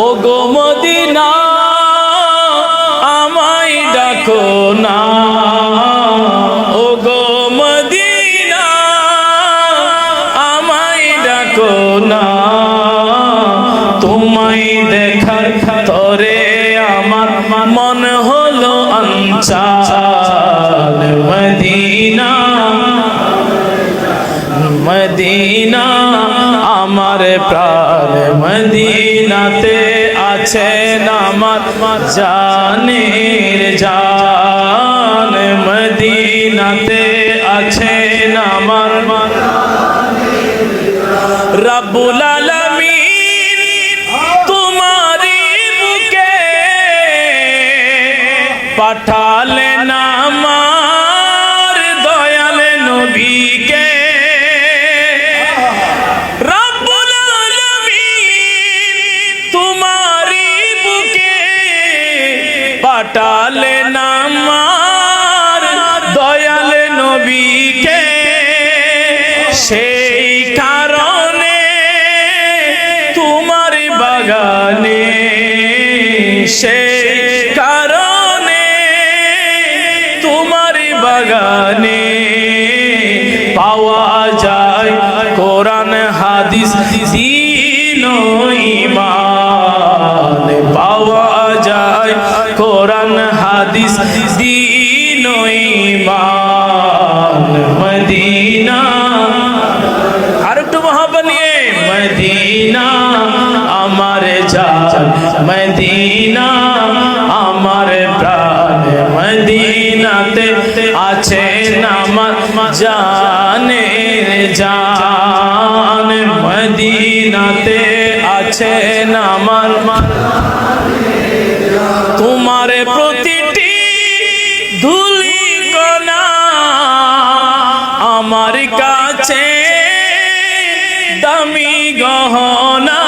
ও গো Medina, আমায় ডাকো না। ও গো মদিনা, আমায় ডাকো না। তোমায় দেখার তরে আমার মন হলো অঞ্চাল মদিনা মদিনা। আমার প্রাণ মদিনাতে আছেন আমার জানের জান মদিনাতে আছেন আমার রব্বুল আলামিন তোমারি বুকে পাঠালেন পাঠালেন আমার দয়াল নবীকে, সেই কারণে তোমার বাগানে, সেই কারণে তোমার বাগানে পাওয়া যায় কোরআন, হাদিস, দিন ইমান মদিনা, আমার জান মদিনা, আমার প্রাণ মদিনাতে আছে আমার জানের জান মদিনাতে আছে আমার তোমার প্রতিটি ধুলি কণা আমার কাছে দামি গহনা।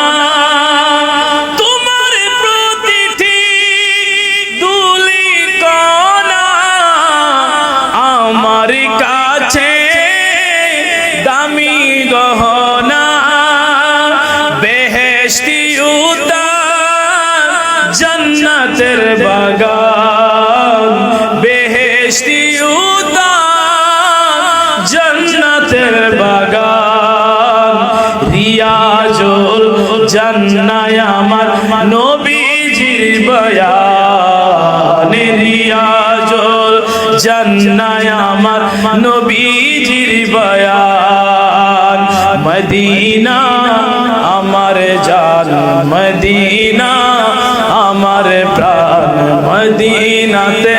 তোমার প্রতিটি দুলি কণা আমার কাছে দামি গহনা। বেহেশতি উদার জন্নতের বাগান। বেহেশতি রিয়াজুল জান্নায় আমার নবীজির বয়ান রিয়াজুল জান্নায় আমার নবীজির বয়ান। মদিনা আমার জান, মদিনা আমার প্রাণ, মদিনাতে